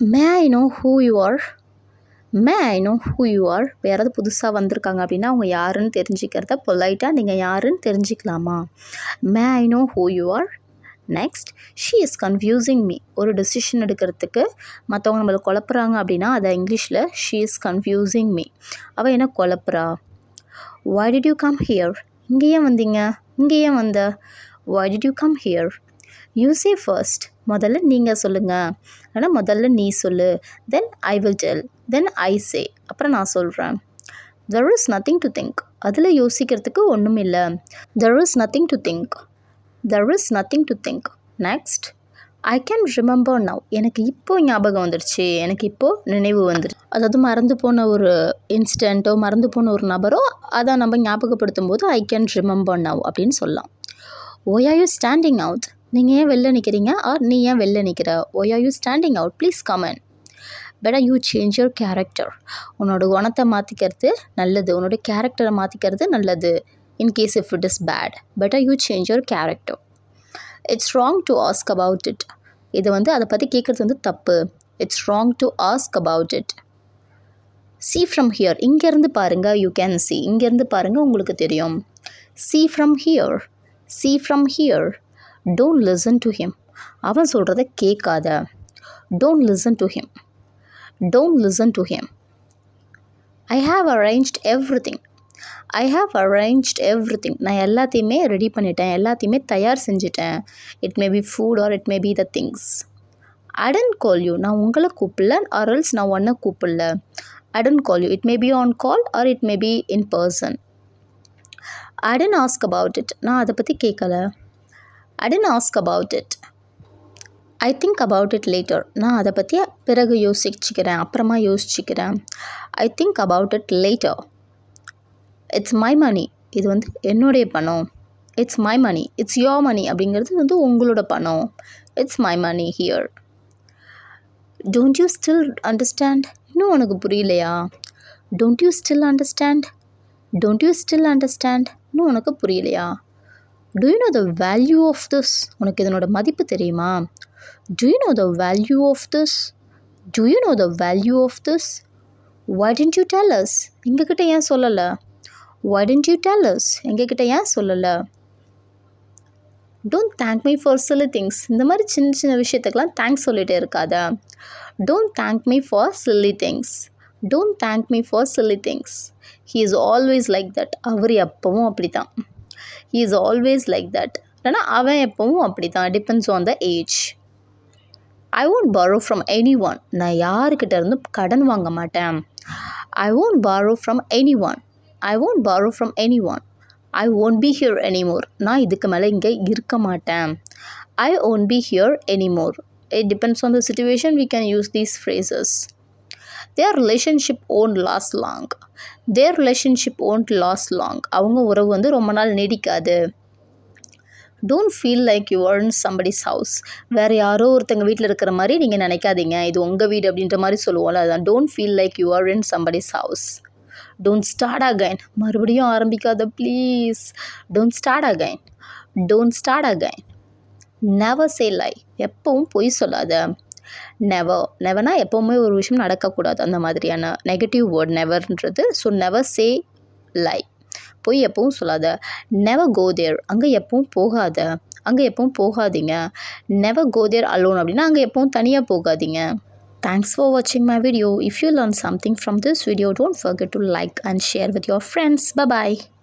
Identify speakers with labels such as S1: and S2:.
S1: May I know who you are may I know who you are யாராவது புதுசாக வந்திருக்காங்க அப்படின்னா அவங்க யாருன்னு தெரிஞ்சுக்கிறத பொலைட்டாக நீங்கள் யாருன்னு தெரிஞ்சுக்கலாமா? May I know who you are next she is confusing me ஒரு டெசிஷன் எடுக்கிறதுக்கு மற்றவங்க நம்மளை குழப்புறாங்க அப்படின்னா அதை இங்கிலீஷில் ஷீ இஸ் கன்ஃபியூசிங் மீ அவள் என்ன குழப்புறா? Why did you come here இங்கேயே வந்தீங்க? இங்கேயே வந்த? Why did you come here you say first முதல்ல நீங்கள் சொல்லுங்கள் ஆனால் முதல்ல நீ சொல்லு. தென் ஐ வில் டெல் தென் ஐ சே அப்புறம் நான் சொல்கிறேன் there is nothing to think அதில் யோசிக்கிறதுக்கு ஒன்றும் இல்லை. There is nothing to think there is nothing to think next I can remember now எனக்கு இப்போ ஞாபகம் வந்துடுச்சு எனக்கு இப்போது நினைவு வந்துடுச்சு அதாவது மறந்து போன ஒரு இன்சிடெண்ட்டோ மறந்து போன ஒரு நபரோ அதை நம்ம ஞாபகப்படுத்தும் போது ஐ கேன் ரிமெம்பர் நவ் அப்படின்னு சொல்லலாம். ஓய் ஆர் யூ ஸ்டாண்டிங் அவுட் நீங்கள் ஏன் வெளில நிற்கிறீங்க ஆர் நீ ஏன் வெளில நிற்கிற why are you standing out please come on better you change your character உன்னோட குணத்தை மாற்றிக்கிறது நல்லது. உன்னோட கேரக்டரை மாற்றிக்கிறது நல்லது. In case if it is bad better you change your character it's wrong to ask about it இது வந்து அதை பற்றி கேட்குறது வந்து தப்பு. It's wrong to ask about it see from here இங்கேருந்து பாருங்கள் யூ கேன் சி இங்கேருந்து பாருங்கள் உங்களுக்கு தெரியும். See from here see from here don't listen to him அவன் சொல்கிறத கேட்காத. Don't listen to him don't listen to him I have arranged everything I have arranged everything நான் எல்லாத்தையுமே ரெடி பண்ணிட்டேன். எல்லாத்தையுமே தயார் செஞ்சுட்டேன். It may be food or it may be the things I didn't call you நான் உங்களை கூப்பிடல. Or else நான் ஒன்றை கூப்பிடல. I didn't call you it may be on call or it may be in person I didn't ask about it நான் அதை பற்றி கேட்கல. I didn't ask about it I think about it later நான் அதை பற்றி பிறகு யோசிச்சுக்கிறேன். அப்புறமா யோசிச்சுக்கிறேன். I think about it later it's my money இது வந்து என்னுடைய பணம். It's my money it's your money அப்படிங்கிறது வந்து உங்களோட பணம். It's my money here don't you still understand இன்னும் உனக்கு புரியலையா? Don't you still understand don't you still understand இன்னும் உனக்கு புரியலையா? Do you know the value of this உனக்கு இதனோட மதிப்பு தெரியுமா? Do you know the value of this do you know the value of this why didn't you tell us? எங்ககிட்ட ஏன் சொல்லலை? Why didn't you tell us? எங்ககிட்ட ஏன் சொல்லலை? Don't thank me for silly things இந்த மாதிரி சின்ன சின்ன விஷயத்துக்கெலாம் தேங்க்ஸ் சொல்லிகிட்டே இருக்காத. Don't thank me for silly things don't thank me for silly things he is always like that அவர் எப்பவும் அப்படி தான் he is always like that ஏன்னா அவன் எப்பவும் அப்படி தான் depends on the age I won't borrow from anyone நான் யாருக்கிட்ட இருந்து கடன் வாங்க மாட்டேன். I won't borrow from anyone I won't borrow from anyone I won't be here anymore நான் இதுக்கு மேலே இங்கே இருக்க மாட்டேன். I won't be here anymore it depends on the situation we can use these phrases their relationship won't last long their relationship won't last long அவங்க உறவு வந்து ரொம்ப நாள் நீடிக்காது. Don't feel like you are in somebody's house வேறு யாரோ ஒருத்தங்க வீட்டில் இருக்கிற மாதிரி நீங்கள் நினைக்காதீங்க. இது உங்கள் வீடு அப்படின்ற மாதிரி சொல்லுவோம்ல அதுதான் don't feel like you are in somebody's house don't start again மறுபடியும் ஆரம்பிக்காத please don't start again don't start again never say lie எப்பவும் பொய் சொல்லாத. நெவர் நெவர்னா எப்போவுமே ஒரு விஷயம் நடக்கக்கூடாது. அந்த மாதிரியான நெகட்டிவ் வேர்ட் நெவர்ன்றது ஸோ நெவர் சே லை போய் எப்பவும் சொல்லாத. நெவர் கோ தேர் அங்கே எப்பவும் போகாத. அங்கே எப்பவும் போகாதீங்க. நெவர் கோ தேர் அலோன் அப்படின்னா அங்கே எப்பவும் தனியாக போகாதீங்க. Thanks for watching my video. If you learned something from this video, don't forget to like and share with your friends. Bye bye.